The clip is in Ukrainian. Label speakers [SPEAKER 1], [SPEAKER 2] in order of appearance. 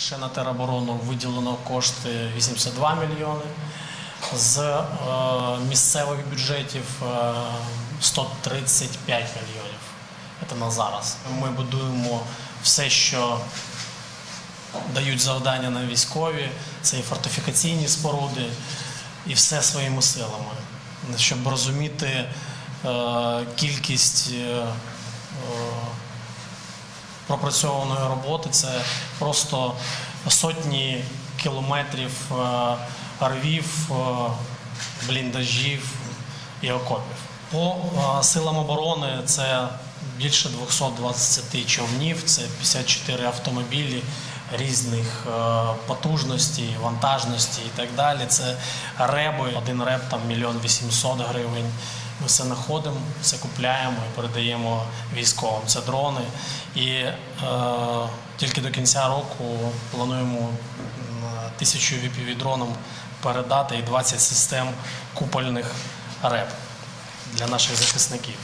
[SPEAKER 1] Лише на тероборону виділено кошти 82 мільйони. З е, місцевих бюджетів е, 135 мільйонів. Це на зараз. Ми будуємо все, що дають завдання на військові, це і фортифікаційні споруди, і все своїми силами. Щоб розуміти е, кількість е, е, пропрацьованої роботи, це просто сотні кілометрів е, рвів, е, бліндажів і окопів. По е, силам оборони це більше 220 човнів, це 54 автомобілі різних потужностей, вантажності і так далі. Це реби. Один реб там мільйон вісімсот гривень. Ми все знаходимо, все купляємо і передаємо військовим. Це дрони. І е, тільки до кінця року плануємо тисячу vpv дроном передати і 20 систем купольних реб для наших захисників.